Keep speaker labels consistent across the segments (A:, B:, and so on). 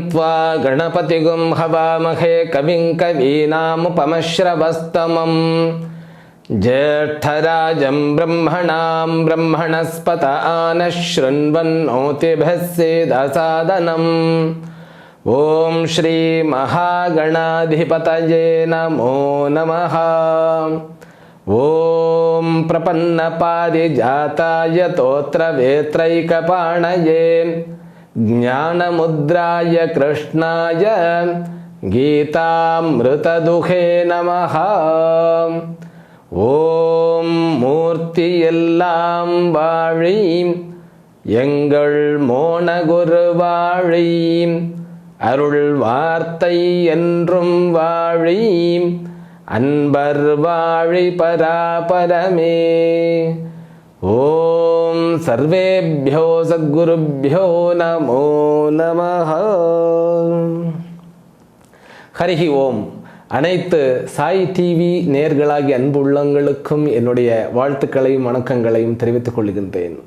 A: गणानान्त्वा गणपतिगुं हवामहे कविं कवीनामुपमश्रवस्तमम्। ज्येष्ठराजं ब्रह्मणां ब्रह्मणस्पत आनः शृण्वन्नोतिभिः सेदसादनम्। ॐ श्रीमहागणाधिपतये नमो नमः। ॐ प्रपन्नपारिजाताय तोत्रवेत्रैकपाणये ज्ञानमुद्राय कृष्णाय गीतामृतदुहे नमः ஓம் மூர்த்தி எல்லாம் வாழி எங்கள் மோனகுரு வாழி அருள் வார்த்தை என்றும் வாழி அன்பர் வாழி பராபரமே ஓம் சர்வேபியோ சத்குருபியோ நமோ நம ஹரிஹி ஓம் அனைத்து சாய் டிவி நேர்களாகிய அன்பு உள்ளங்களுக்கும் என்னுடைய வாழ்த்துக்களையும் வணக்கங்களையும் தெரிவித்துக் கொள்கின்றேன்.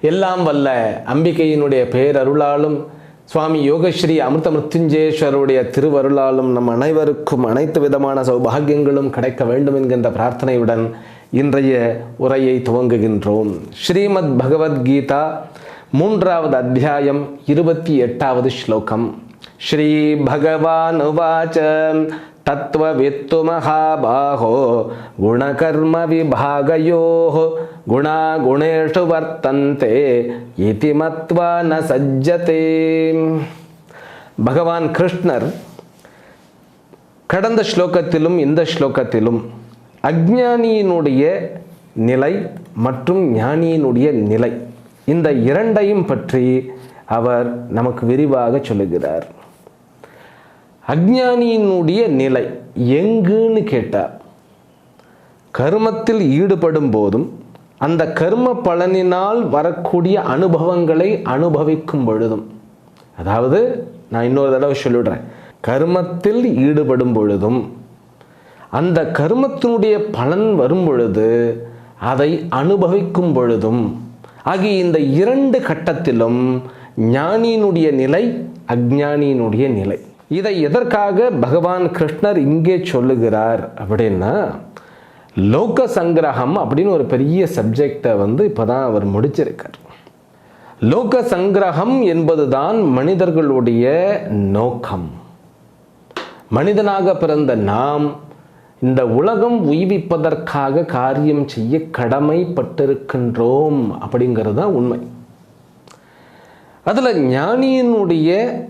A: எல்லாம் வல்ல அம்பிகையினுடைய பேரருளாலும் சுவாமி யோகஸ்ரீ அமிர்த மிருத்யுஞ்சேஸ்வருடைய திருவருளாலும் நம் அனைவருக்கும் அனைத்து விதமான சௌபாகியங்களும் கிடைக்க வேண்டும் என்கின்ற பிரார்த்தனையுடன் இன்றைய உரையை துவங்குகின்றோம். ஸ்ரீமத் பகவத்கீதா மூன்றாவது அத்தியாயம் இருபத்தி எட்டாவது ஸ்லோகம். ஸ்ரீ பகவான் உவாச்ச தத்துவவித்து மகாபாகோ குணகர்ம விபாகயோ குணா குணேஷு வர்த்தந்தே இதி மத்வா ந சஜ்ஜதே. பகவான் கிருஷ்ணர் கடந்த ஸ்லோகத்திலும் இந்த ஸ்லோகத்திலும் அஜ்ஞானியினுடைய நிலை மற்றும் ஞானியினுடைய நிலை. இந்த இரண்டையும் பற்றி அவர் நமக்கு விரிவாக சொல்லுகிறார். அஜ்ஞானியினுடைய நிலை எங்குன்னு கேட்டார். கர்மத்தில் ஈடுபடும் போதும் அந்த கர்ம பலனினால் வரக்கூடிய அனுபவங்களை அனுபவிக்கும் பொழுதும் அதாவது நான் இன்னொரு தடவை சொல்லிடுறேன். கர்மத்தில் ஈடுபடும் பொழுதும் அந்த கர்மத்தினுடைய பலன் வரும் பொழுது அதை அனுபவிக்கும் பொழுதும் ஆகிய இந்த இரண்டு கட்டத்திலும் ஞானியினுடைய நிலை அஜ்ஞானியினுடைய நிலை. இதை எதற்காக பகவான் கிருஷ்ணர் இங்கே சொல்லுகிறார் அப்படின்னா லோக சங்கிரகம் அப்படின்னு ஒரு பெரிய சப்ஜெக்டை வந்து இப்போதான் அவர் முடிச்சிருக்கார். லோக சங்கிரகம் என்பதுதான் மனிதர்களுடைய நோக்கம். மனிதனாக பிறந்த நாம் இந்த உலகம் உய்விப்பதற்காக காரியம் செய்ய கடமைப்பட்டிருக்கின்றோம் அப்படிங்கிறது தான் உண்மை. அதில் ஞானியினுடைய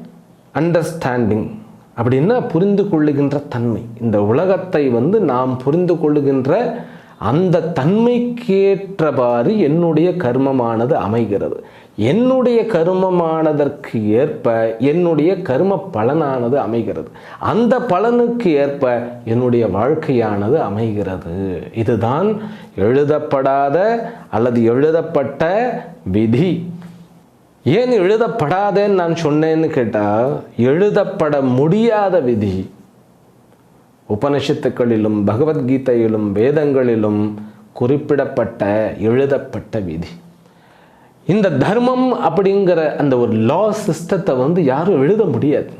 A: அண்டர்ஸ்டாண்டிங் அப்படின்னா புரிந்து கொள்ளுகின்ற தன்மை. இந்த உலகத்தை வந்து நாம் புரிந்து கொள்ளுகின்ற அந்த தன்மைக்கேற்றவாறு என்னுடைய கர்மமானது அமைகிறது. என்னுடைய கருமமானதற்கு ஏற்ப என்னுடைய கரும பலனானது அமைகிறது. அந்த பலனுக்கு ஏற்ப என்னுடைய வாழ்க்கையானது அமைகிறது. இதுதான் எழுதப்படாத அல்லது எழுதப்பட்ட விதி. ஏன் எழுதப்படாதேன்னு நான் சொன்னேன்னு கேட்டால் எழுதப்பட முடியாத விதி. உபனிஷத்துக்களிலும் பகவத்கீதையிலும் வேதங்களிலும் குறிப்பிடப்பட்ட எழுதப்பட்ட விதி. இந்த தர்மம் அப்படிங்கிற அந்த ஒரு லா சிஸ்டத்தை வந்து யாரும் எழுத முடியாது.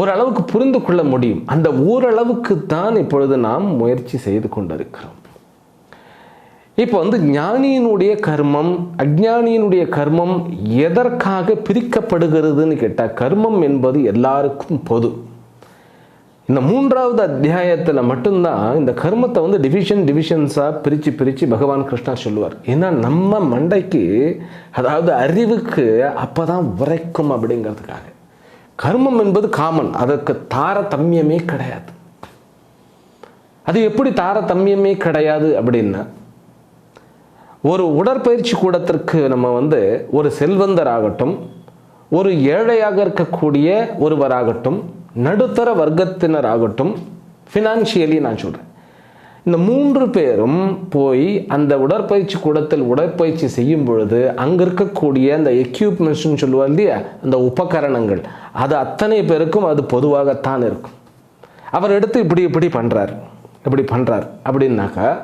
A: ஓரளவுக்கு புரிந்து கொள்ள முடியும். அந்த ஓரளவுக்கு தான் இப்பொழுது நாம் முயற்சி செய்து கொண்டிருக்கிறோம். இப்போ வந்து ஞானியினுடைய கர்மம் அஜ்ஞானியினுடைய கர்மம் எதற்காக பிரிக்கப்படுகிறதுன்னு கேட்டால் கர்மம் என்பது எல்லாருக்கும் பொது. இந்த மூன்றாவது அத்தியாயத்தில் மட்டும்தான் இந்த கர்மத்தை வந்து டிவிஷன் டிவிஷன்ஸாக பிரித்து பிரித்து பகவான் கிருஷ்ணா சொல்லுவார். ஏன்னா நம்ம மண்டைக்கு அதாவது அறிவுக்கு அப்போ தான் உரைக்கும் அப்படிங்கிறதுக்காக. கர்மம் என்பது காமன் அதற்கு தாரதமியமே கிடையாது. அது எப்படி தாரதமியமே கிடையாது அப்படின்னா ஒரு உடற்பயிற்சி கூடத்திற்கு நம்ம வந்து ஒரு செல்வந்தராகட்டும் ஒரு ஏழையாக இருக்கக்கூடிய ஒருவராகட்டும் நடுத்தர வர்க்கத்தினர் ஆகட்டும் ஃபினான்ஷியலி நான் சொல்கிறேன் இந்த மூன்று பேரும் போய் அந்த உடற்பயிற்சி கூடத்தில் உடற்பயிற்சி செய்யும் பொழுது அங்கே இருக்கக்கூடிய அந்த எக்யூப்மெண்ட்ஸ்னு சொல்லுவாங்க இல்லையா? அந்த உபகரணங்கள். அது அத்தனை பேருக்கும் அது பொதுவாகத்தான் இருக்கும். அவர் எடுத்து இப்படி இப்படி பண்ணுறார் இப்படி பண்ணுறார் அப்படின்னாக்கா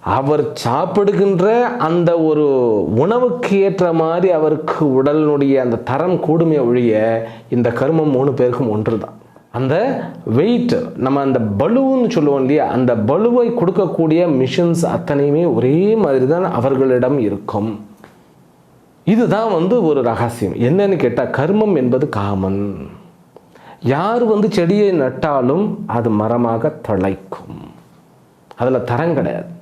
A: அவர் சாப்பிடுகின்ற அந்த ஒரு உணவுக்கு ஏற்ற மாதிரி அவருக்கு உடலினுடைய அந்த தரம் கூடுமே ஒழிய இந்த கருமம் மூணு பேருக்கும் ஒன்று தான் அந்த வெயிட் நம்ம அந்த பலுன்னு சொல்லுவோம் இல்லையா? அந்த பலுவை கொடுக்கக்கூடிய மிஷின்ஸ் அத்தனையுமே ஒரே மாதிரி தான் அவர்களிடம் இருக்கும். இதுதான் வந்து ஒரு ரகசியம். என்னன்னு கேட்டால் கர்மம் என்பது காமன். யார் வந்து செடியை நட்டாலும் அது மரமாக தழைக்கும் அதில் தரம் கிடையாது.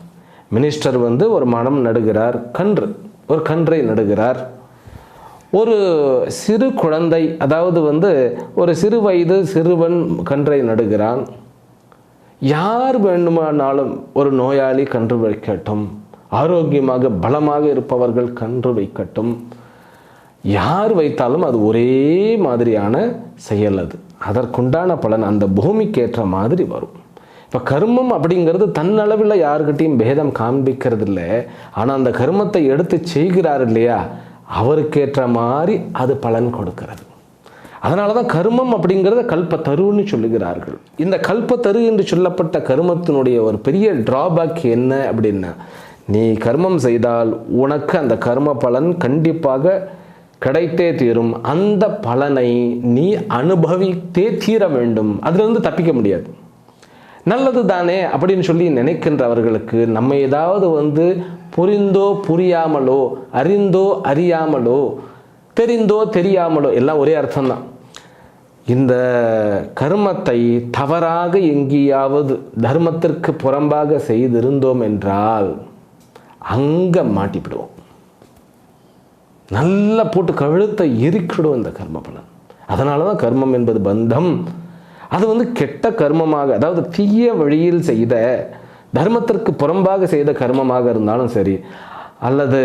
A: மினிஸ்டர் வந்து ஒரு மனம் நடுகிறார் கன்று ஒரு கன்றை நடுகிறார். ஒரு சிறு குழந்தை அதாவது வந்து ஒரு சிறு வயது சிறுவன் கன்றை நடுகிறான். யார் வேண்டுமானாலும் ஒரு நோயாளி கன்று வைக்கட்டும். ஆரோக்கியமாக பலமாக இருப்பவர்கள் கன்று வைக்கட்டும். யார் வைத்தாலும் அது ஒரே மாதிரியான செயல் அது. அதற்குண்டான பலன் அந்த பூமிக்கு ஏற்ற மாதிரி வரும். இப்போ கர்மம் அப்படிங்கிறது தன்னளவில் யாருக்கிட்டையும் பேதம் காண்பிக்கிறது இல்லை ஆனால் அந்த கர்மத்தை எடுத்து செய்கிறார் இல்லையா? அவருக்கேற்ற மாதிரி அது பலன் கொடுக்கிறது. அதனால தான் கர்மம் அப்படிங்கிறத கல்பத்தருன்னு சொல்லுகிறார்கள். இந்த கல்பத்தரு என்று சொல்லப்பட்ட கர்மத்தினுடைய ஒரு பெரிய டிராபேக் என்ன அப்படின்னா நீ கர்மம் செய்தால் உனக்கு அந்த கர்ம பலன் கண்டிப்பாக கிடைத்தே தீரும். அந்த பலனை நீ அனுபவித்தே தீர வேண்டும். அதிலிருந்து தப்பிக்க முடியாது. நல்லது தானே அப்படின்னு சொல்லி நினைக்கின்றவர்களுக்கு நம்ம ஏதாவது வந்து புரிந்தோ புரியாமலோ அறிந்தோ அறியாமலோ தெரிந்தோ தெரியாமலோ எல்லாம் ஒரே அர்த்தம்தான். இந்த கர்மத்தை தவறாக எங்கேயாவது தர்மத்திற்கு புறம்பாக செய்திருந்தோம் என்றால் அங்கே மாட்டிவிடுவோம் நல்லா போட்டு கழுத்தை இறுக்கிடும் இந்த கர்ம பலன். அதனால தான் கர்மம் என்பது பந்தம். அது வந்து கெட்ட கர்மமாக அதாவது தீய வழியில் செய்த தர்மத்திற்கு புறம்பாக செய்த கர்மமாக இருந்தாலும் சரி அல்லது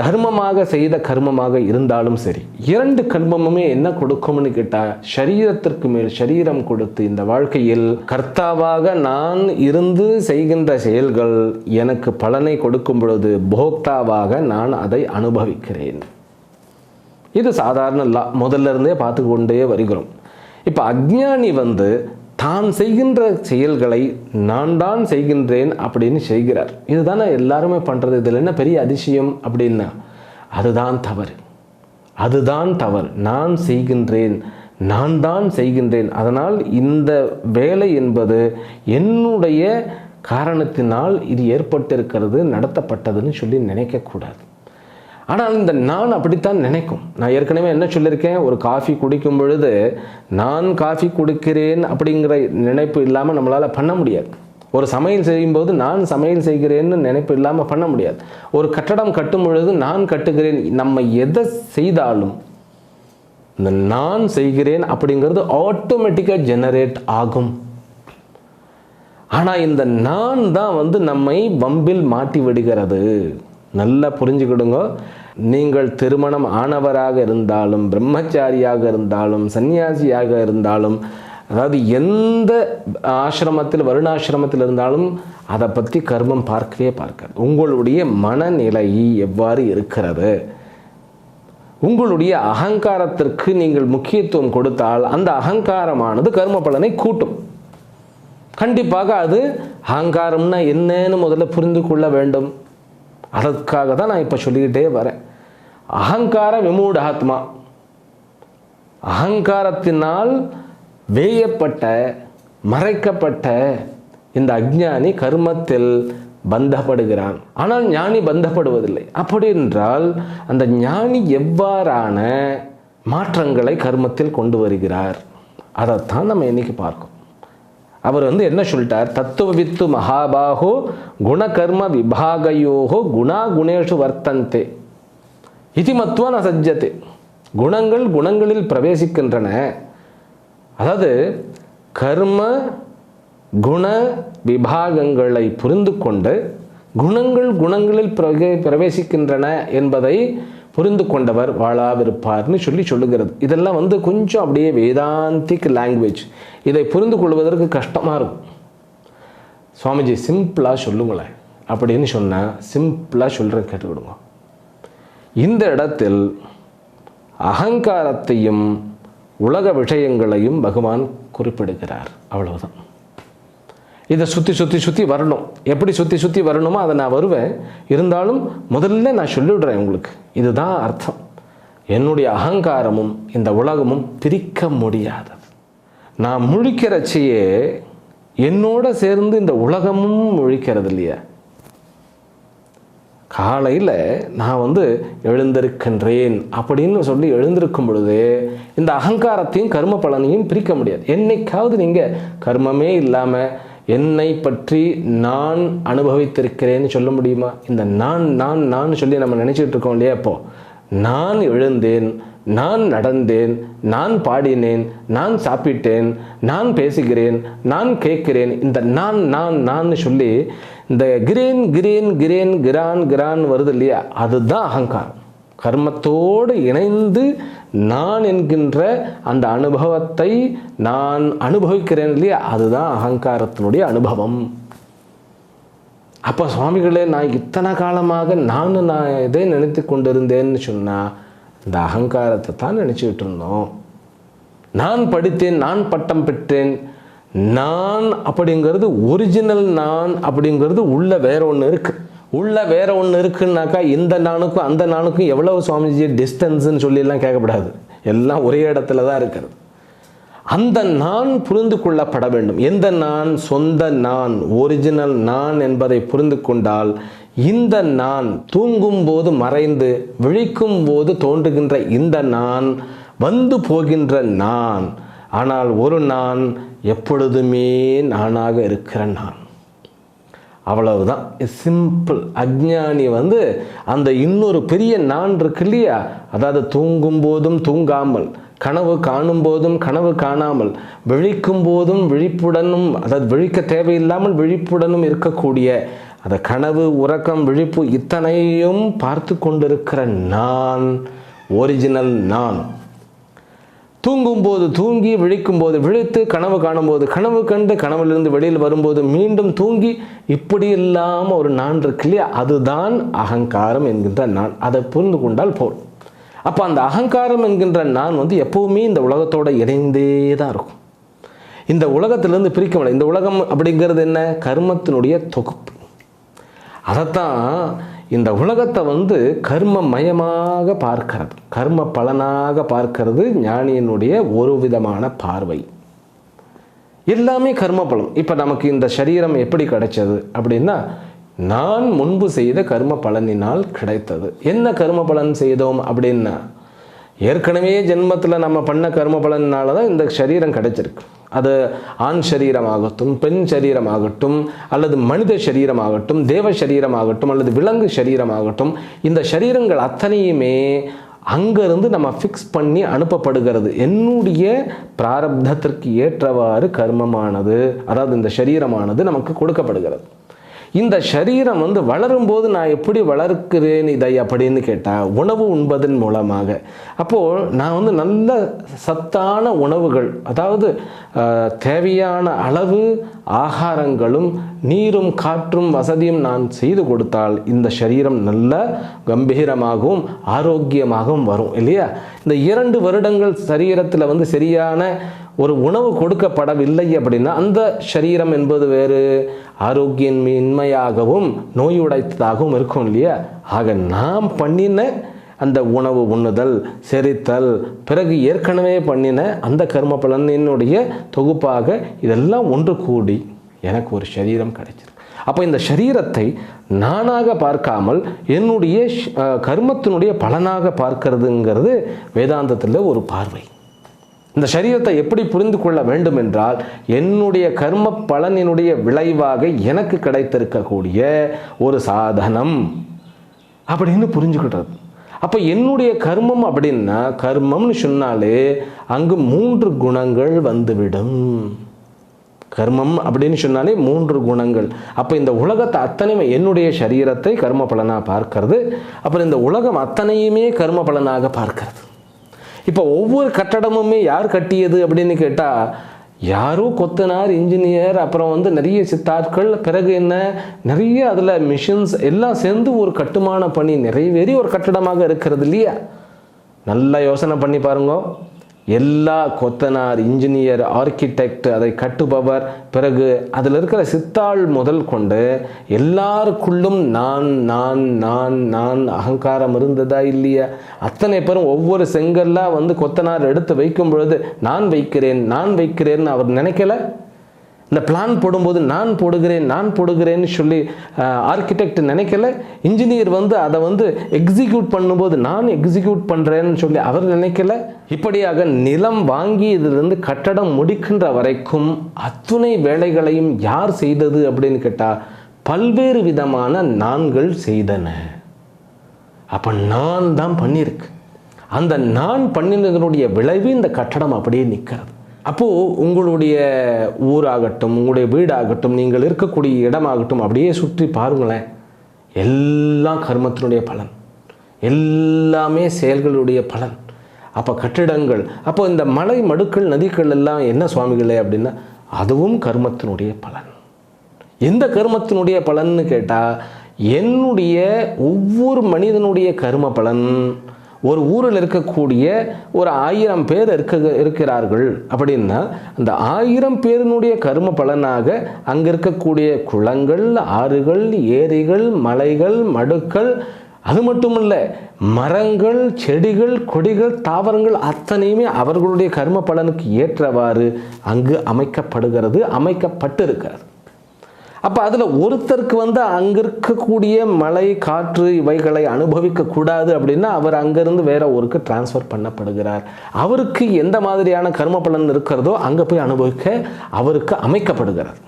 A: தர்மமாக செய்த கர்மமாக இருந்தாலும் சரி இரண்டு கர்மமுமே என்ன கொடுக்கும்னு கேட்டால் சரீரத்திற்கு மேல் சரீரம் கொடுத்து இந்த வாழ்க்கையில் கர்த்தாவாக நான் இருந்து செய்கின்ற செயல்கள் எனக்கு பலனை கொடுக்கும் பொழுது போக்தாவாக நான் அதை அனுபவிக்கிறேன். இது சாதாரண லா முதல்ல இருந்தே பார்த்து கொண்டே வருகிறோம். இப்போ அஜ்ஞானி வந்து தான் செய்கின்ற செயல்களை நான் தான் செய்கின்றேன் அப்படின்னு செய்கிறார். இதுதானே எல்லாருமே பண்ணுறது இதில் என்ன பெரிய அதிசயம் அப்படின்னா அதுதான் தவறு. அதுதான் தவறு. நான் செய்கின்றேன். நான் தான் செய்கின்றேன். அதனால் இந்த வேலை என்பது என்னுடைய காரணத்தினால் இது ஏற்பட்டிருக்கிறது நடத்தப்பட்டதுன்னு சொல்லி நினைக்கக்கூடாது. ஆனால் இந்த நான் அப்படித்தான் நினைக்கும். நான் ஏற்கனவே என்ன சொல்லியிருக்கேன்? ஒரு காஃபி குடிக்கும் பொழுது நான் காஃபி குடிக்கிறேன் அப்படிங்கிற நினைப்பு இல்லாமல் நம்மளால் பண்ண முடியாது. ஒரு சமையல் செய்யும்போது நான் சமையல் செய்கிறேன்னு நினைப்பு இல்லாமல் பண்ண முடியாது. ஒரு கட்டடம் கட்டும் பொழுது நான் கட்டுகிறேன் நம்ம எதை செய்தாலும் இந்த நான் செய்கிறேன் அப்படிங்கிறது ஆட்டோமேட்டிக்காக ஜெனரேட் ஆகும். ஆனால் இந்த நான் தான் வந்து நம்மை வம்பில் மாட்டி விடுகிறது. நல்லா புரிஞ்சுக்கிடுங்க. நீங்கள் திருமணம் ஆனவராக இருந்தாலும் பிரம்மச்சாரியாக இருந்தாலும் சன்னியாசியாக இருந்தாலும் அதாவது எந்த ஆசிரமத்தில் வருணாசிரமத்தில் இருந்தாலும் அதை பற்றி கர்மம் பார்க்கவே பார்க்காது. உங்களுடைய மனநிலை எவ்வாறு இருக்கிறது? உங்களுடைய அகங்காரத்திற்கு நீங்கள் முக்கியத்துவம் கொடுத்தால் அந்த அகங்காரமானது கர்ம பலனை கூட்டும். கண்டிப்பாக அது அகங்காரம்னா என்னன்னு முதல்ல புரிந்து கொள்ள வேண்டும். அதற்காக தான் நான் இப்போ சொல்லிக்கிட்டே வரேன். அகங்கார விமூடாத்மா அகங்காரத்தினால் வேயப்பட்ட மறைக்கப்பட்ட இந்த அஜ்ஞானி கர்மத்தில் பந்தப்படுகிறான். ஆனால் ஞானி பந்தப்படுவதில்லை. அப்படி என்றால் அந்த ஞானி எவ்வாறான மாற்றங்களை கர்மத்தில் கொண்டு வருகிறார்? அதைத்தான் நம்ம இன்னைக்கு பார்க்கும் அவர் வந்து என்ன சொல்லிட்டார்? தத்துவவித்து மகாபாகோ குணகர்ம விபாகையோகோ குணா குணேஷு வர்த்தந்தே. இது மத்துவ நான் சஜ்ஜத்து குணங்கள் குணங்களில் பிரவேசிக்கின்றன அதாவது கர்ம குண விபாகங்களை புரிந்து கொண்டு குணங்கள் குணங்களில் பிரவே பிரவேசிக்கின்றன என்பதை புரிந்து கொண்டவர் வாழாவிருப்பார்னு சொல்லி சொல்லுகிறது. இதெல்லாம் வந்து கொஞ்சம் அப்படியே வேதாந்திக் லாங்குவேஜ் இதை புரிந்து கொள்வதற்கு கஷ்டமாக இருக்கும். சுவாமிஜி சிம்பிளாக சொல்லுங்களேன். அப்படின்னு சொன்னால் சிம்பிளாக சொல்கிறேன் கேட்டுக்கிடுங்க. இந்த இடத்தில் அகங்காரத்தையும் உலக விஷயங்களையும் பகவான் குறிப்பிடுகிறார். அவ்வளவுதான். இதை சுற்றி சுற்றி சுற்றி வரணும். எப்படி சுற்றி சுற்றி வரணுமோ அதை நான் வருவேன். இருந்தாலும் முதல்ல நான் சொல்லிவிடுறேன் உங்களுக்கு. இதுதான் அர்த்தம். என்னுடைய அகங்காரமும் இந்த உலகமும் பிரிக்க முடியாதது. நான் முழிக்கிறச்சியே என்னோட சேர்ந்து இந்த உலகமும் முழிக்கிறது இல்லையா காலையில் நான் வந்து எழுந்திருக்கின்றேன் அப்படின்னு சொல்லி எழுந்திருக்கும் பொழுது இந்த அகங்காரத்தையும் கர்ம பலனையும் பிரிக்க முடியாது. என்னைக்காவது நீங்கள் கர்மமே இல்லாமல் என்னை பற்றி நான் அனுபவித்திருக்கிறேன்னு சொல்ல முடியுமா? இந்த நான் நான் நான் சொல்லி நம்ம நினச்சிட்டு இருக்கோம் இல்லையா இப்போ? நான் எழுந்தேன் நான் நடந்தேன் நான் பாடினேன் நான் சாப்பிட்டேன் நான் பேசுகிறேன் நான் கேட்கிறேன் இந்த நான் நான் நான் சொல்லி இந்த கிரீன் கிரீன் கிரீன் கிரான் கிரான் வருது இல்லையா? அதுதான் அகங்காரம். கர்மத்தோடு இணைந்து நான் என்கின்ற அந்த அனுபவத்தை நான் அனுபவிக்கிறேன் இல்லையா? அதுதான் அகங்காரத்தினுடைய அனுபவம். அப்போ சுவாமிகளே நான் இத்தனை காலமாக நான் நான் இதை நினைத்து கொண்டிருந்தேன்னு சொன்னால் இந்த அகங்காரத்தை தான் நினச்சிக்கிட்டு இருந்தோம். நான் படித்தேன் நான் பட்டம் பெற்றேன். நான் அப்படிங்கிறது ஒரிஜினல் நான் அப்படிங்கிறது உள்ளே வேற ஒன்று இருக்குது உள்ள வேற ஒன்று இருக்குன்னாக்கா இந்த நானுக்கும் அந்த நானுக்கும் எவ்வளவு சுவாமிஜி டிஸ்டன்ஸ்ன்னு சொல்லிலாம் கேட்கப்படாது. எல்லாம் ஒரே இடத்துல தான் இருக்கிறது. அந்த நான் புரிந்து கொள்ளப்பட வேண்டும். எந்த நான்? சொந்த நான் ஒரிஜினல் நான் என்பதை புரிந்து கொண்டால் இந்த நான் தூங்கும் போது மறைந்து விழிக்கும் போது தோன்றுகின்ற இந்த நான் வந்து போகின்ற நான் ஆனால் ஒரு நான் எப்பொழுதுமே நானாக இருக்கிற நான். அவ்வளவுதான். சிம்பிள் அஜ்ஞானி வந்து அந்த இன்னொரு பெரிய நான் இருக்கு இல்லையா? அதாவது தூங்கும் போதும் தூங்காமல் கனவு காணும் போதும் கனவு காணாமல் விழிக்கும் போதும் விழிப்புடனும் அதாவது விழிக்க தேவையில்லாமல் விழிப்புடனும் இருக்கக்கூடிய அந்த கனவு உறக்கம் விழிப்பு இத்தனையும் பார்த்து கொண்டிருக்கிற நான் ஒரிஜினல் நான். தூங்கும்போது தூங்கி விழிக்கும்போது விழித்து கனவு காணும்போது கனவு கண்டு கனவிலிருந்து வெளியில் வரும்போது மீண்டும் தூங்கி இப்படி இல்லாமல் ஒரு நான் இருக்கு இல்லையா? அதுதான் அகங்காரம் என்கின்ற நான். அதை புரிந்து கொண்டால் போதும் அப்போ அந்த அகங்காரம் என்கின்ற நான் வந்து எப்பவுமே இந்த உலகத்தோட இணைந்தே தான் இருக்கும். இந்த உலகத்திலிருந்து பிரிக்க முடியாது இந்த உலகம் அப்படிங்கிறது என்ன? கர்மத்தினுடைய தொகுப்பு. அதைத்தான் இந்த உலகத்தை வந்து கர்ம மயமாக பார்க்கிறது. கர்ம பலனாக பார்க்கிறது ஞானியினுடைய ஒரு விதமான பார்வை. எல்லாமே கர்ம பலன். இப்போ நமக்கு இந்த சரீரம் எப்படி கிடைச்சது அப்படின்னா நான் முன்பு செய்த கர்ம பலனினால் கிடைத்தது. என்ன கர்ம பலன் செய்தோம் அப்படின்னா ஏற்கனவே ஜென்மத்தில் நம்ம பண்ண கர்ம பலனால தான் இந்த சரீரம் கிடைச்சிருக்கு. அது ஆண் சரீரமாகட்டும் பெண் சரீரமாகட்டும் அல்லது மனித சரீரமாகட்டும் தேவ சரீரமாகட்டும் அல்லது விலங்கு சரீரமாகட்டும் இந்த சரீரங்கள் அத்தனையுமே அங்கிருந்து நம்ம ஃபிக்ஸ் பண்ணி அனுப்பப்படுகிறது. என்னுடைய பிராரப்தத்திற்கு ஏற்றவாறு கர்மமானது அதாவது இந்த சரீரமானது நமக்கு கொடுக்கப்படுகிறது. இந்த சரீரம் வந்து வளரும்போது நான் எப்படி வளர்க்கிறேன் இதை அப்படின்னு கேட்டால் உணவு உண்பதன் மூலமாக. அப்போது நான் வந்து நல்ல சத்தான உணவுகள் அதாவது தேவையான அளவு ஆகாரங்களும் நீரும் காற்றும் வசதியும் நான் செய்து கொடுத்தால் இந்த சரீரம் நல்ல கம்பீரமாகவும் ஆரோக்கியமாகவும் வரும் இல்லையா? இந்த இரண்டு வருடங்கள் சரீரத்தில் வந்து சரியான ஒரு உணவு கொடுக்கப்படவில்லை அப்படின்னா அந்த சரீரம் என்பது வேறு ஆரோக்கியமின்மையாகவும் நோயுடைத்ததாகவும் இருக்கும் இல்லையா? ஆக நாம் பண்ணின அந்த உணவு உண்ணுதல் செரித்தல் பிறகு ஏற்கனவே பண்ணின அந்த கர்ம பலனினுடைய தொகுப்பாக இதெல்லாம் ஒன்று கூடி எனக்கு ஒரு சரீரம் கிடைச்சிருக்கு. அப்போ இந்த சரீரத்தை நானாக பார்க்காமல் என்னுடைய கர்மத்தினுடைய பலனாக பார்க்கறதுங்கிறது வேதாந்தத்தில் ஒரு பார்வை. இந்த சரீரத்தை எப்படி புரிந்து கொள்ள வேண்டும் என்றால் என்னுடைய கர்ம பலனினுடைய விளைவாக எனக்கு கிடைத்திருக்கக்கூடிய ஒரு சாதனம் அப்படின்னு புரிஞ்சுக்கிட்டது. அப்போ என்னுடைய கர்மம் அப்படின்னா கர்மம்னு சொன்னாலே அங்கு மூன்று குணங்கள் வந்துவிடும். கர்மம் அப்படின்னு சொன்னாலே மூன்று குணங்கள். அப்போ இந்த உலகத்தை அத்தனையுமே என்னுடைய சரீரத்தை கர்ம பலனாக பார்க்கறது. அப்புறம் இந்த உலகம் அத்தனையுமே கர்ம பலனாக பார்க்கறது. இப்போ ஒவ்வொரு கட்டடமுமே யார் கட்டியது அப்படின்னு கேட்டால் யாரோ கொத்தனார் இன்ஜினியர் அப்புறம் வந்து நிறைய சித்தாட்கள் பிறகு என்ன நிறைய அதில் மிஷின்ஸ் எல்லாம் சேர்ந்து ஒரு கட்டுமான பணி நிறைவேறி ஒரு கட்டடமாக இருக்கிறது இல்லையா? நல்லா யோசனை பண்ணி பாருங்க. எல்லா கொத்தனார் இன்ஜினியர் ஆர்கிடெக்ட் அதை கட்டுபவர். பிறகு அதில் இருக்கிற சித்தாள் முதல் கொண்டு எல்லாருக்குள்ளும் நான் நான் நான் நான் அகங்காரம் இருந்ததா இல்லையா? அத்தனை பேரும் ஒவ்வொரு செங்கல்லாக வந்து கொத்தனார் எடுத்து வைக்கும் பொழுது நான் வைக்கிறேன் நான் வைக்கிறேன்னு அவர் நினைக்கல? இந்த பிளான் போடும்போது நான் போடுகிறேன் நான் போடுகிறேன்னு சொல்லி ஆர்கிடெக்ட் நினைக்கல. இன்ஜினியர் வந்து அதை வந்து எக்ஸிக்யூட் பண்ணும்போது நான் எக்ஸிக்யூட் பண்ணுறேன்னு சொல்லி அவர் நினைக்கல. இப்படியாக நிலம் வாங்கி இதிலிருந்து கட்டடம் முடிக்கின்ற வரைக்கும் அத்துணை வேலைகளையும் யார் செய்தது அப்படின்னு கேட்டால் பல்வேறு விதமான நான்கள் செய்தன. அப்போ நான் தான் பண்ணியிருக்கு. அந்த நான் பண்ணினதனுடைய விளைவு இந்த கட்டடம் அப்படியே நிற்கிறது அப்போது உங்களுடைய ஊராகட்டும் உங்களுடைய வீடாகட்டும் நீங்கள் இருக்கக்கூடிய இடமாகட்டும் அப்படியே சுற்றி பாருங்களேன். எல்லாம் கர்மத்தினுடைய பலன். எல்லாமே செயல்களுடைய பலன். அப்போ கட்டிடங்கள் அப்போ இந்த மலை மடுக்கள் நதிகள் எல்லாம் என்ன சுவாமிகளே அப்படின்னா அதுவும் கர்மத்தினுடைய பலன். எந்த கர்மத்தினுடைய பலன்னு கேட்டால் என்னுடைய ஒவ்வொரு மனிதனுடைய கர்ம பலன் ஒரு ஊரில் இருக்கக்கூடிய ஒரு ஆயிரம் பேர் இருக்க இருக்கிறார்கள். அப்படின்னா அந்த ஆயிரம் பேரினுடைய கரும பலனாக அங்கே இருக்கக்கூடிய குளங்கள் ஆறுகள் ஏரிகள் மலைகள் மடுக்கள் அது மட்டும் இல்லை மரங்கள் செடிகள் கொடிகள் தாவரங்கள் அத்தனையுமே அவர்களுடைய கர்ம பலனுக்கு ஏற்றவாறு அங்கு அமைக்கப்படுகிறது அமைக்கப்பட்டு இருக்கிறது அப்போ அதில் ஒருத்தருக்கு வந்து அங்கே இருக்கக்கூடிய மழை காற்று இவைகளை அனுபவிக்க கூடாது அப்படின்னா அவர் அங்கேருந்து வேற ஊருக்கு டிரான்ஸ்ஃபர் பண்ணப்படுகிறார். அவருக்கு எந்த மாதிரியான கர்ம பலன் இருக்கிறதோ அங்கே போய் அனுபவிக்க அவருக்கு அமைக்கப்படுகிறார்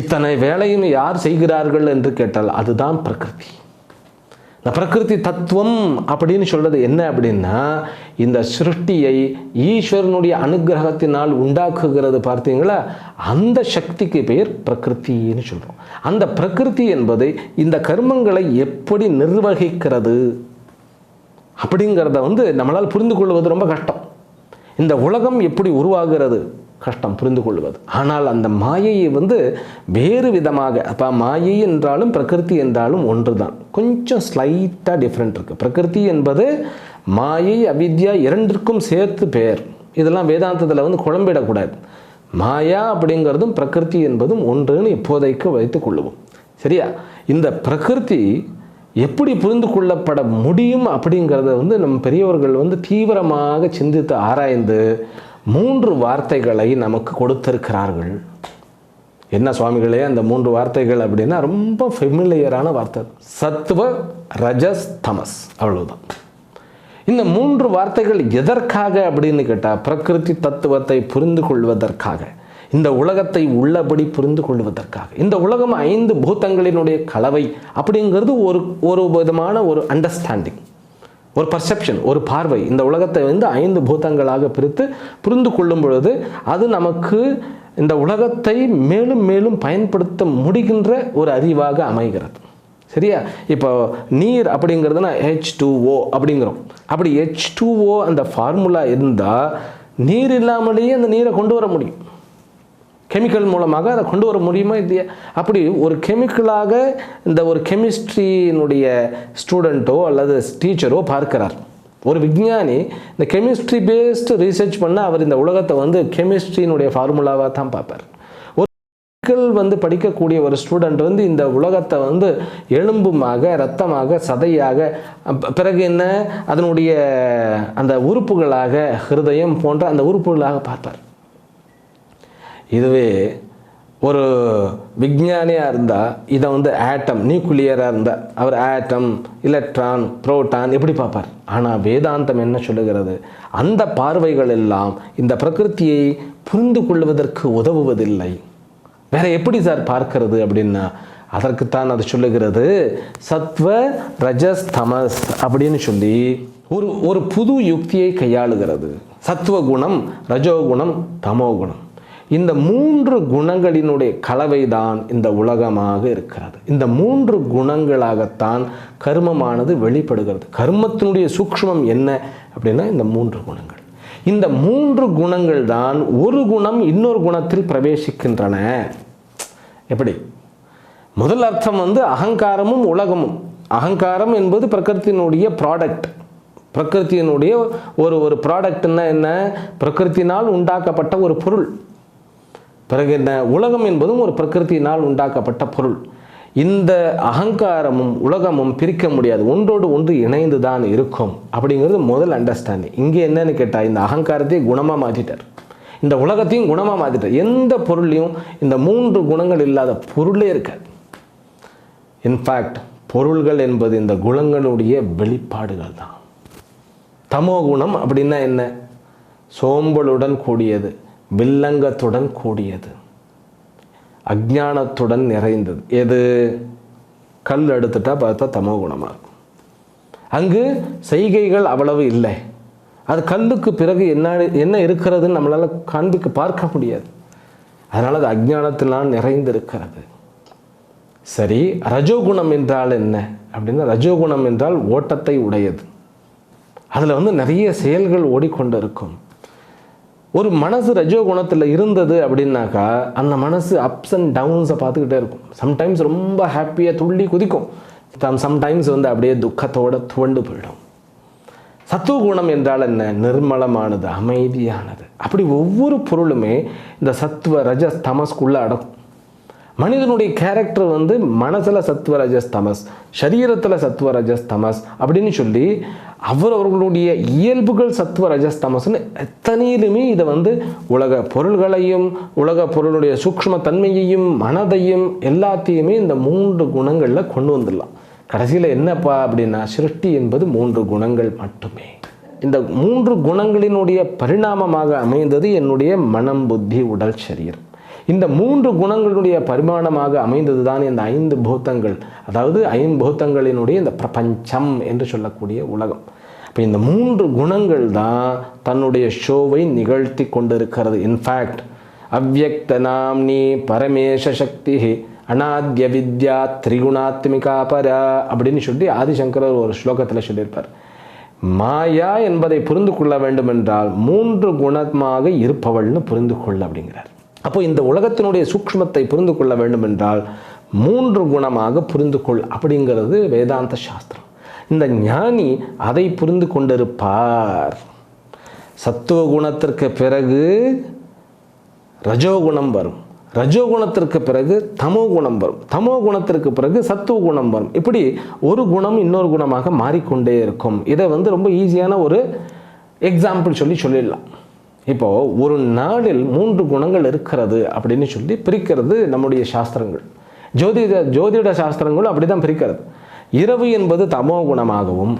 A: இத்தனை வேலையும் யார் செய்கிறார்கள் என்று கேட்டால் அதுதான் பிரகிருதி. இந்த பிரகிருதி தத்துவம் அப்படின்னு சொல்றது என்ன அப்படின்னா இந்த சிருஷ்டியை ஈஸ்வரனுடைய அனுகிரகத்தினால் உண்டாக்குகிறது பார்த்தீங்களா? அந்த சக்திக்கு பெயர் பிரகிருத்தின்னு சொல்றோம். அந்த பிரகிருதி என்பது இந்த கர்மங்களை எப்படி நிர்வகிக்கிறது அப்படிங்கிறத வந்து நம்மளால் புரிந்து கொள்வது ரொம்ப கஷ்டம். இந்த உலகம் எப்படி உருவாகிறது? கஷ்டம் புரிந்து கொள்வது ஆனால் அந்த மாயையை வந்து வேறு விதமாக அப்போ மாயை என்றாலும் பிரகிருதி என்றாலும் ஒன்று தான் கொஞ்சம் ஸ்லைட்டாக டிஃப்ரெண்ட் இருக்குது பிரகிருதி என்பது மாயை அவித்யா இரண்டிற்கும் சேர்த்து பெயர் இதெல்லாம் வேதாந்தத்தில் வந்து குழம்பிடக்கூடாது. மாயா அப்படிங்கிறதும் பிரகிருதி என்பதும் ஒன்றுன்னு இப்போதைக்கு வைத்து கொள்ளுவோம். சரியா? இந்த பிரகிருதி எப்படி புரிந்து கொள்ளப்பட முடியும் அப்படிங்கிறத வந்து நம் பெரியவர்கள் வந்து தீவிரமாக சிந்தித்து ஆராய்ந்து மூன்று வார்த்தைகளை நமக்கு கொடுத்திருக்கிறார்கள். என்ன சுவாமிகளே அந்த மூன்று வார்த்தைகள் அப்படின்னா ரொம்ப ஃபெமிலியரான வார்த்தை. சத்துவ ரஜஸ் தமஸ். அவ்வளவுதான். இந்த மூன்று வார்த்தைகள் எதற்காக அப்படின்னு கேட்டால் பிரகிருதி தத்துவத்தை புரிந்து கொள்வதற்காக இந்த உலகத்தை உள்ளபடி புரிந்து கொள்வதற்காக. இந்த உலகம் ஐந்து பூத்தங்களினுடைய கலவை அப்படிங்கிறது ஒரு ஒரு விதமான ஒரு அண்டர்ஸ்டாண்டிங் ஒரு பர்செப்ஷன் ஒரு பார்வை. இந்த உலகத்தை வந்து ஐந்து பூதங்களாக பிரித்து புரிந்து கொள்ளும் பொழுது அது நமக்கு இந்த உலகத்தை மேலும் மேலும் பயன்படுத்த முடிகின்ற ஒரு அறிவாக அமைகிறது. சரியா? இப்போ நீர் அப்படிங்கிறதுனா ஹெச் டூ ஓ அப்படிங்கிறோம். அப்படி ஹெச் டூ ஓ அந்த ஃபார்முலா இருந்தால் நீர் இல்லாமலேயே அந்த நீரை கொண்டு வர முடியும். கெமிக்கல் மூலமாக அதை கொண்டு வர முடியுமா இல்லையா? அப்படி ஒரு கெமிக்கலாக இந்த ஒரு கெமிஸ்ட்ரியினுடைய ஸ்டூடெண்ட்டோ அல்லது டீச்சரோ பார்க்கிறார். ஒரு விஞ்ஞானி இந்த கெமிஸ்ட்ரி பேஸ்டு ரீசர்ச் பண்ண அவர் இந்த உலகத்தை வந்து கெமிஸ்ட்ரியினுடைய ஃபார்முலாவாக தான் பார்ப்பார். ஒரு வந்து படிக்கக்கூடிய ஒரு ஸ்டூடெண்ட் வந்து இந்த உலகத்தை வந்து எலும்புமாக ரத்தமாக சதையாக பிறகு என்ன? அதனுடைய அந்த உறுப்புகளாக ஹிருதயம் போன்ற அந்த உறுப்புகளாக பார்ப்பார். இதுவே ஒரு விஞ்ஞானியாக இருந்தால் இதை வந்து ஆட்டம் நியூக்ளியராக இருந்தால் அவர் ஆட்டம் எலக்ட்ரான் புரோட்டான் எப்படி பார்ப்பார்? ஆனால் வேதாந்தம் என்ன சொல்லுகிறது? அந்த பார்வைகள் எல்லாம் இந்த பிரகிருத்தியை புரிந்து கொள்வதற்கு உதவுவதில்லை. வேற எப்படி சார் பார்க்கிறது அப்படின்னா அதற்குத்தான் அது சொல்லுகிறது சத்வ ரஜஸ் தமஸ் அப்படின்னு சொல்லி ஒரு ஒரு புது யுக்தியை கையாளுகிறது. சத்துவ குணம் ரஜோகுணம் தமோகுணம். இந்த மூன்று குணங்களினுடைய கலவைதான் இந்த உலகமாக இருக்கிறது. இந்த மூன்று குணங்களாகத்தான் கர்மமானது வெளிப்படுகிறது. கர்மத்தினுடைய சூக்ஷ்மம் என்ன அப்படின்னா இந்த மூன்று குணங்கள். இந்த மூன்று குணங்கள் தான் ஒரு குணம் இன்னொரு குணத்தில் பிரவேசிக்கின்றன. எப்படி? முதல் அர்த்தம் வந்து அகங்காரமும் உலகமும். அகங்காரம் என்பது பிரகிருத்தினுடைய ப்ராடக்ட் பிரகிருத்தியினுடைய ஒரு ஒரு ப்ராடக்ட்னா என்ன? பிரகிருத்தினால் உண்டாக்கப்பட்ட ஒரு பொருள். பிறகு என்ன? உலகம் என்பதும் ஒரு பிரகிருத்தினால் உண்டாக்கப்பட்ட பொருள். இந்த அகங்காரமும் உலகமும் பிரிக்க முடியாது. ஒன்றோடு ஒன்று இணைந்து தான் இருக்கும். அப்படிங்கிறது முதல் அண்டர்ஸ்டாண்டிங் இங்கே என்னன்னு கேட்டால் இந்த அகங்காரத்தை குணமாக மாற்றிட்டார். இந்த உலகத்தையும் குணமாக மாற்றிட்டார். எந்த பொருளையும் இந்த மூன்று குணங்கள் இல்லாத பொருளே இருக்காது. இன்ஃபேக்ட் பொருள்கள் என்பது இந்த குணங்களுடைய வெளிப்பாடுகள் தான். தமோ குணம் அப்படின்னா என்ன? சோம்பலுடன் கூடியது. வில்லங்கத்துடன் கூடியது. அஜானத்துடன் நிறைந்தது. எது? கல் எடுத்துட்டா பார்த்தா தமோ குணமாக இருக்கும். அங்கு செய்கைகள் அவ்வளவு இல்லை. அது கல்லுக்கு பிறகு என்ன என்ன இருக்கிறதுன்னு நம்மளால் காண்பிக்க பார்க்க முடியாது. அதனால் அது அஜானத்தினால் நிறைந்திருக்கிறது. சரி ரஜோகுணம் என்றால் என்ன? அப்படின்னா ரஜோகுணம் என்றால் ஓட்டத்தை உடையது. அதில் வந்து நிறைய செயல்கள் ஓடிக்கொண்டு இருக்கும் ஒரு மனசு ரஜோ குணத்தில் இருந்தது அப்படின்னாக்கா அந்த மனசு அப்ஸ் அண்ட் டவுன்ஸை பார்த்துக்கிட்டே இருக்கும். சம்டைம்ஸ் ரொம்ப ஹாப்பியாக துள்ளி குதிக்கும். சம்டைம்ஸ் வந்து அப்படியே துக்கத்தோடு துவண்டு போயிடும். சத்துவ குணம் என்றால் என்ன? நிர்மலமானது அமைதியானது. அப்படி ஒவ்வொரு பொருளுமே இந்த சத்துவ ரஜஸ் தமஸ்குள்ளே அடக்கும். மனிதனுடைய கேரக்டர் வந்து மனசில் சத்வராஜஸ் தமஸ் சரீரத்தில் சத்வராஜஸ் தமஸ் அப்படின்னு சொல்லி அவர் அவர்களுடைய இயல்புகள் சத்துவ ரஜஸ் தமஸ்னு எத்தனையிலுமே இதை வந்து உலக பொருள்களையும் உலக பொருளுடைய சூக்ஷ்ம தன்மையையும் மனதையும் எல்லாத்தையுமே இந்த மூன்று குணங்களில் கொண்டு வந்துடலாம். கடைசியில் என்னப்பா அப்படின்னா சிருஷ்டி என்பது மூன்று குணங்கள் மட்டுமே. இந்த மூன்று குணங்களினுடைய பரிணாமமாக அமைந்தது என்னுடைய மனம் புத்தி உடல் சரீரம். இந்த மூன்று குணங்களுடைய பரிமாணமாக அமைந்தது தான் இந்த ஐந்து பூத்தங்கள் அதாவது ஐம்பூத்தங்களினுடைய இந்த பிரபஞ்சம் என்று சொல்லக்கூடிய உலகம். இப்போ இந்த மூன்று குணங்கள் தான் தன்னுடைய ஷோவை நிகழ்த்தி கொண்டிருக்கிறது. இன்ஃபேக்ட் அவ்வக்த நாம்னி பரமேஷ சக்தி அநாத்ய வித்யா திரிகுணாத்மிகா பரா அப்படின்னு சொல்லி ஆதிசங்கரர் ஒரு ஸ்லோகத்தில் சொல்லியிருப்பார். மாயா என்பதை புரிந்து கொள்ள வேண்டும் என்றால் மூன்று குணமாக இருப்பவள்னு புரிந்து கொள்ள அப்படிங்கிறார். அப்போ இந்த உலகத்தினுடைய சூக்ஷ்மத்தை புரிந்து கொள்ள வேண்டும் என்றால் மூன்று குணமாக புரிந்து கொள் அப்படிங்கிறது வேதாந்த சாஸ்திரம். இந்த ஞானி அதை புரிந்து கொண்டிருப்பார். சத்துவ குணத்திற்கு பிறகு ரஜோகுணம் வரும். ரஜோகுணத்திற்கு பிறகு தமோ குணம் வரும். தமோ குணத்திற்கு பிறகு சத்துவ குணம் வரும். இப்படி ஒரு குணம் இன்னொரு குணமாக மாறிக்கொண்டே இருக்கும். இதை வந்து ரொம்ப ஈஸியான ஒரு எக்ஸாம்பிள் சொல்லி சொல்லிடலாம். இப்போ ஒரு நாளில் மூன்று குணங்கள் இருக்கிறது அப்படின்னு சொல்லி பிரிக்கிறது நம்முடைய சாஸ்திரங்கள். ஜோதிட ஜோதிட சாஸ்திரங்களும் அப்படி தான் பிரிக்கிறது. இரவு என்பது தமோ குணமாகவும்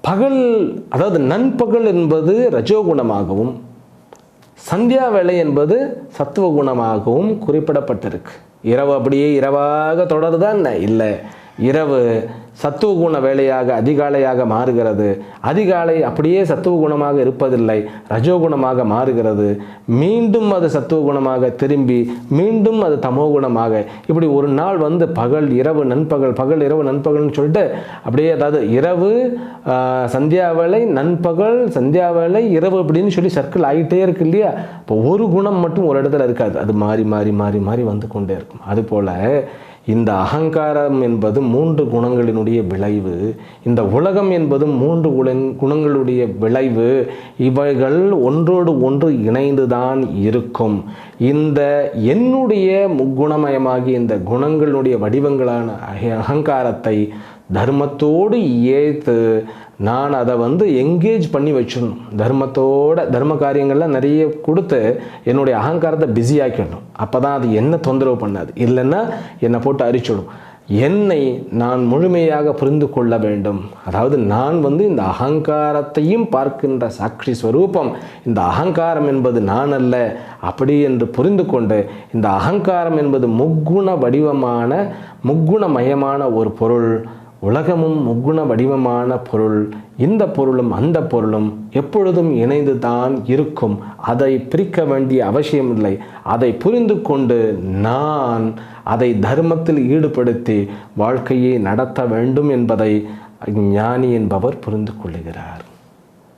A: பகல் அதாவது நண்பகல் என்பது ரஜோகுணமாகவும் சந்தியா வேலை என்பது சத்துவ குணமாகவும் குறிப்பிடப்பட்டிருக்கு. இரவு அப்படியே இரவாக தொடருதா என்ன? இல்லை. இரவு சத்துவ குண வேலையாக அதிகாலையாக மாறுகிறது. அதிகாலை அப்படியே சத்துவ குணமாக இருப்பதில்லை ரஜோகுணமாக மாறுகிறது. மீண்டும் அது சத்துவ குணமாக திரும்பி மீண்டும் அது தமோ குணமாக இப்படி ஒரு நாள் வந்து பகல் இரவு நண்பகல் பகல் இரவு நண்பகல்னு சொல்லிட்டு அப்படியே அதாவது இரவு சந்தியாவேளை நண்பகல் சந்தியாவேளை இரவு அப்படின்னு சொல்லி சர்க்கிள் ஆகிட்டே இருக்கு இல்லையா? இப்போ ஒரு குணம் மட்டும் ஒரு இடத்துல இருக்காது. அது மாறி மாறி மாறி மாறி வந்து கொண்டே இருக்கும். அதுபோல் இந்த அகங்காரம் என்பது மூன்று குணங்களினுடைய விளைவு இந்த உலகம் என்பது மூன்று குணங்களுடைய விளைவு இவைகள் ஒன்றோடு ஒன்று இணைந்துதான் இருக்கும். இந்த என்னுடைய குணமயமாகி இந்த குணங்களுடைய வடிவங்களான அகங்காரத்தை தர்மத்தோடு ஏற்று நான் அதை வந்து எங்கேஜ் பண்ணி வச்சிடணும். தர்மத்தோட தர்ம காரியங்கள்லாம் நிறைய கொடுத்து என்னுடைய அகங்காரத்தை பிஸி ஆக்கிடணும். அப்போ தான் அது என்ன தொந்தரவு பண்ணாது. இல்லைன்னா என்னை போட்டு அரிச்சிடும். என்னை நான் முழுமையாக புரிந்து கொள்ள வேண்டும். அதாவது நான் வந்து இந்த அகங்காரத்தையும் பார்க்கின்ற சாட்சி ஸ்வரூபம் இந்த அகங்காரம் என்பது நான் அல்ல அப்படி என்று புரிந்து கொண்டு இந்த அகங்காரம் என்பது முக்குண வடிவமான முக்குணமயமான ஒரு பொருள். உலகமும் முக்குண வடிவமான பொருள் இந்த பொருளும் அந்த பொருளும் எப்பொழுதும் இணைந்து தான் இருக்கும். அதை பிரிக்க வேண்டிய அவசியமில்லை. அதை புரிந்து கொண்டு நான் அதை தர்மத்தில் ஈடுபடுத்தி வாழ்க்கையை நடத்த வேண்டும் என்பதை ஞானி என்பவர் புரிந்து கொள்ளுகிறார்.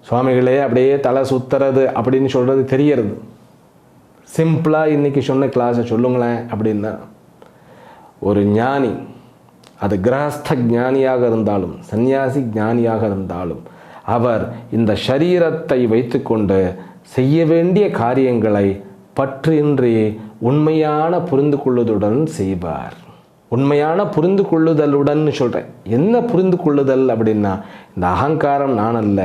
A: சுவாமிகளே அப்படியே தலை சுத்துறது அப்படின்னு சொல்கிறது தெரியறது சிம்பிளாக இன்றைக்கி சொன்ன கிளாஸை சொல்லுங்களேன் அப்படின்னா ஒரு ஞானி அது கிரகஸ்த ஞானியாக இருந்தாலும் சந்நியாசி ஞானியாக இருந்தாலும் அவர் இந்த சரீரத்தை வைத்துக்கொண்டு செய்ய வேண்டிய காரியங்களை பற்றின்றி உண்மையான புரிந்து கொள்ளுதலுடன் செய்வார். உண்மையான புரிந்து கொள்ளுதலுடன் சொல்கிறேன் என்ன புரிந்து கொள்ளுதல் அப்படின்னா இந்த அகங்காரம் நான் அல்ல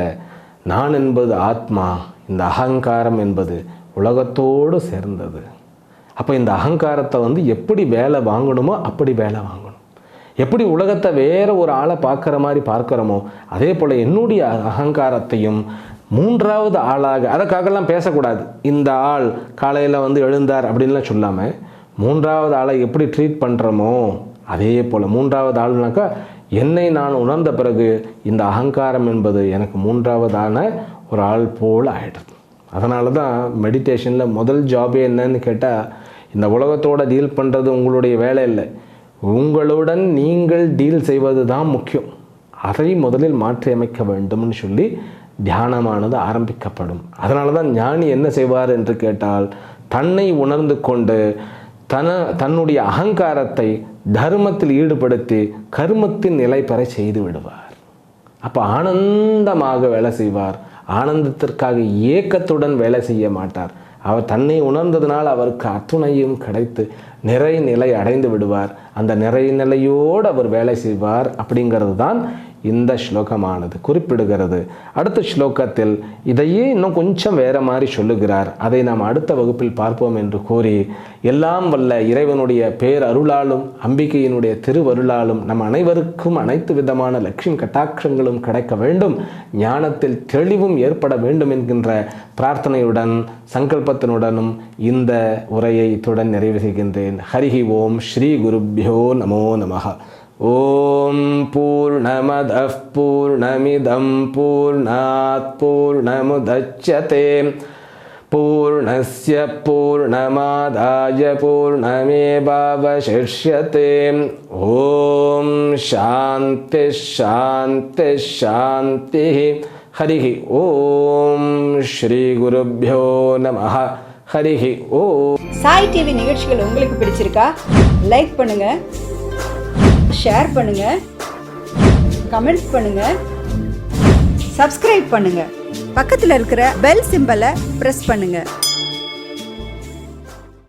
A: நான் என்பது ஆத்மா இந்த அகங்காரம் என்பது உலகத்தோடு சேர்ந்தது. அப்போ இந்த அகங்காரத்தை வந்து எப்படி வேலை வாங்கணுமோ அப்படி வேலை வாங்கணும். எப்படி உலகத்தை வேற ஒரு ஆளை பார்க்குற மாதிரி பார்க்குறோமோ அதே போல் என்னுடைய அகங்காரத்தையும் மூன்றாவது ஆளாக அதற்காகலாம் பேசக்கூடாது. இந்த ஆள் காலையில் வந்து எழுந்தார் அப்படின்லாம் சொல்லாமல் மூன்றாவது ஆளை எப்படி ட்ரீட் பண்ணுறோமோ அதே போல் மூன்றாவது ஆள்னாக்கா என்னை நான் உணர்ந்த பிறகு இந்த அகங்காரம் என்பது எனக்கு மூன்றாவதான ஒரு ஆள் போல் ஆகிடுது அதனால தான் மெடிடேஷனில் முதல் ஜாபே என்னன்னு கேட்டால் இந்த உலகத்தோட டீல் பண்ணுறது உங்களுடைய வேலை இல்லை. உங்களுடன் நீங்கள் டீல் செய்வது தான் முக்கியம். அதை முதலில் மாற்றியமைக்க வேண்டும்னு சொல்லி தியானமானது ஆரம்பிக்கப்படும். அதனால தான் ஞானி என்ன செய்வார் என்று கேட்டால் தன்னை உணர்ந்து கொண்டு தன தன்னுடைய அகங்காரத்தை தர்மத்தில் ஈடுபடுத்தி கர்மத்தின் நிலை பெற செய்து விடுவார். அப்போ ஆனந்தமாக வேலை செய்வார். ஆனந்தத்திற்காக ஏக்கத்துடன் வேலை செய்ய மாட்டார். அவர் தன்னை உணர்ந்ததினால் அவருக்கு அத்துணையும் கிடைத்து நிறை நிலை அடைந்து விடுவார். அந்த நிறை நிலையோடு அவர் வேலை செய்வார் அப்படிங்கிறது தான் இந்த ஸ்லோகமானது குறிப்பிடுகிறது. அடுத்த ஸ்லோகத்தில் இதையே இன்னும் கொஞ்சம் வேற மாதிரி சொல்லுகிறார். அதை நாம் அடுத்த வகுப்பில் பார்ப்போம் என்று கூறி எல்லாம் வல்ல இறைவனுடைய பேர் அருளாலும் அம்பிகையினுடைய திருவருளாலும் நம் அனைவருக்கும் அனைத்து விதமான லட்சுமி கட்டாட்சங்களும் கிடைக்க வேண்டும். ஞானத்தில் தெளிவும் ஏற்பட வேண்டும் என்கின்ற பிரார்த்தனையுடன் சங்கல்பத்தினுடனும் இந்த உரையை இத்துடன் நிறைவு செய்கின்றேன். ஹரிஹி ஓம் ஸ்ரீ குருப்பியோ நமோ நமகா ॐ पूर्णमदः पूर्णमिदं पूर्णात् पूर्णमुदच्यते पूर्णस्य पूर्णमादाय पूर्णमेवावशिष्यते ॐ शान्तिः शान्तिः शान्तिः हरिः ॐ श्रीगुरुभ्यो नमः हरिः ॐ
B: சாய் டிவி நிகழ்ச்சிகள் உங்களுக்கு பிடிச்சிருக்கா லைக் பண்ணுங்க ஷேர் பண்ணுங்க. கமெண்ட் பண்ணுங்க. சப்ஸ்கிரைப் பண்ணுங்க. பக்கத்தில் இருக்கிற பெல் சிம்பலை ப்ரெஸ் பண்ணுங்கள்